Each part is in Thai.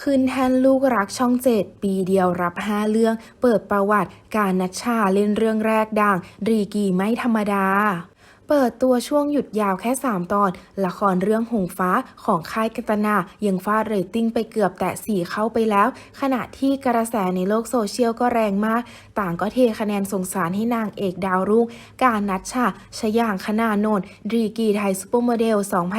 ขึ้นแทนลูกรักช่องเจ็ดปีเดียวรับ 5 เรื่อง เปิดประวัติการนัชชาเล่นเรื่องแรกดังรีกีไม่ธรรมดา เปิดตัวช่วงหยุดยาวแค่ 3 ตอน ละครเรื่องหงฟ้าของค่ายกันตนา ยังฟาดเรตติ้งไปเกือบแตะ4เข้าไปแล้ว ขณะที่กระแสในโลกโซเชียลก็แรงมาก ต่างก็เทคะแนนสงสารให้นางเอกดาวรุ่ง การนัชชาชยางคณานนท์ดรีกีไทยซูเปอร์โมเดล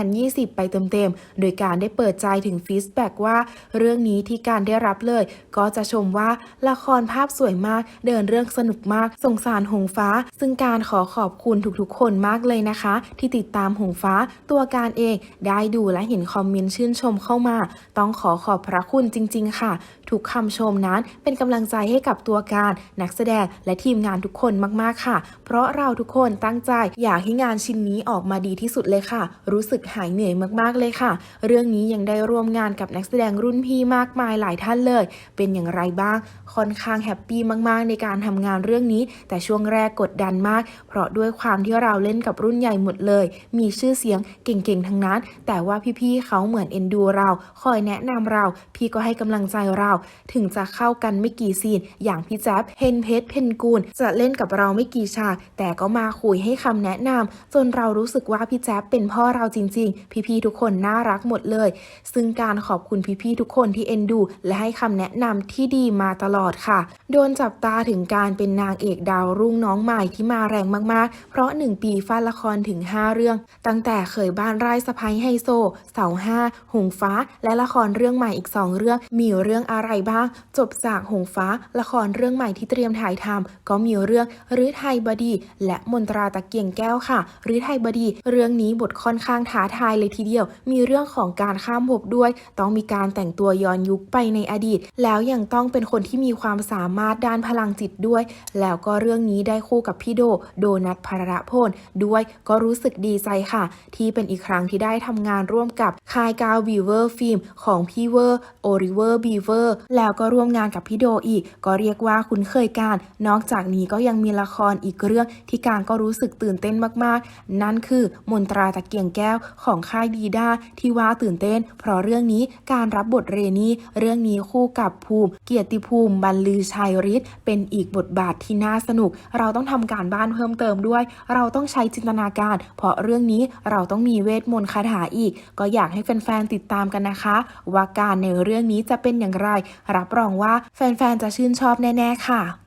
2020 ไปเต็มๆ โดยการได้เปิดใจถึงฟีดแบ็กว่า เรื่องนี้ที่การได้รับเลย ก็จะชมว่าละครภาพสวยมาก เดินเรื่องสนุกมาก สงสารหงฟ้า ซึ่งการขอขอบคุณทุกๆ คนมากเลยนะคะ ที่ติดตามหงฟ้าตัวการเองได้ดูและเห็นคอมเมนต์ชื่นชมเข้ามา ต้องขอขอบพระคุณจริง ๆ ค่ะ ทุกคำชมนั้นเป็นกำลังใจให้กับตัวการ นักแสดงและทีมงานทุกคนมากๆค่ะ เพราะเราทุกคนตั้งใจอยากให้งานชิ้นนี้ออกมาดีที่สุดเลยค่ะ รู้สึกหายเหนื่อยมากๆเลยค่ะ เรื่องนี้ยังได้ร่วมงานกับนักแสดงรุ่นพี่มากมายหลายท่านเลย เป็นอย่างไรบ้าง ค่อนข้างแฮปปี้มากๆ ในการทำงานเรื่องนี้ แต่ช่วงแรกกดดันมาก เพราะด้วยความที่เราเล่นกับรุ่นใหญ่หมดเลย มีชื่อเสียงเก่งๆทั้งนั้น แต่ว่าพี่ๆเขาเหมือนเอ็นดูเรา คอยแนะนำเรา พี่ก็ให้กำลังใจเรา ถึงจะเข้ากันไม่กี่ซีน อย่างพี่แจ๊บเพนเพชรเพนกูล จะเล่นกับเราไม่กี่ฉากแต่ก็มาคุยให้คำแนะนำจนเรารู้สึกว่าพี่แจ๊บเป็นพ่อเราจริง ๆ พี่ๆทุกคนน่ารักหมดเลย ซึ่งการขอบคุณพี่ๆทุกคนที่เอ็นดู และให้คำแนะนำที่ดีมาตลอดค่ะ โดนจับตาถึงการเป็นนางเอกดาวรุ่งน้องใหม่ที่มาแรงมากๆ เพราะ 1 ปีฟาดละครถึง 5 เรื่อง ตั้งแต่เคยบ้านไร่สะพ้ยไฮโซ เสาห้าหงฟ้า และละครเรื่องใหม่อีก 2 เรื่อง มีเรื่องอะไรบ้าง จบจากหงฟ้า ละครเรื่องใหม่ที่เตรียมถ่ายทำก็มีเรื่องฤทัยบดี และมนตราตะเกียงแก้วค่ะฤทัยบดี เรื่องนี้บทค่อนข้างท้าทายเลยทีเดียว มีเรื่องของการข้ามภพด้วย ต้องมีการแต่งตัวย้อนยุคไปในอดีต แล้วยังต้องเป็นคนที่มีความสามารถด้านพลังจิตด้วย แล้วก็เรื่องนี้ได้คู่กับพี่โด โดนัทภรพลด้วย ก็รู้สึกดีใจค่ะ ที่เป็นอีกครั้งที่ได้ทำงานร่วมกับคายกาววีเวอร์ฟิล์มของพี่เวอร์โอริเวอร์บีเวอร์แล้วก็ร่วมงานกับพี่โดอีก ก็เรียกว่าคุ้นเคยกัน นอกจากนี้ก็ยังมีละครอีกเรื่องที่การก็รู้สึกตื่นเต้นมากๆ นั่นคือมนตราตะเกียงแก้วของค่ายดีด้าที่ว่าตื่นเต้น เพราะเรื่องนี้การรับบทเรนี่เรื่องนี้คู่กับภูมิ เกียรติภูมิบรรลือชัยฤทธิ์เป็นอีกบทบาทที่น่าสนุก เราต้องทำการบ้านเพิ่มเติมด้วย เราต้องใช้จินตนาการ เพราะเรื่องนี้เราต้องมีเวทมนต์คาถาอีก ก็อยากให้แฟนๆติดตามกันนะคะ ว่าการในเรื่องนี้จะเป็นอย่างไร รับรองว่าแฟนๆจะชื่นชอบแน่ๆค่ะ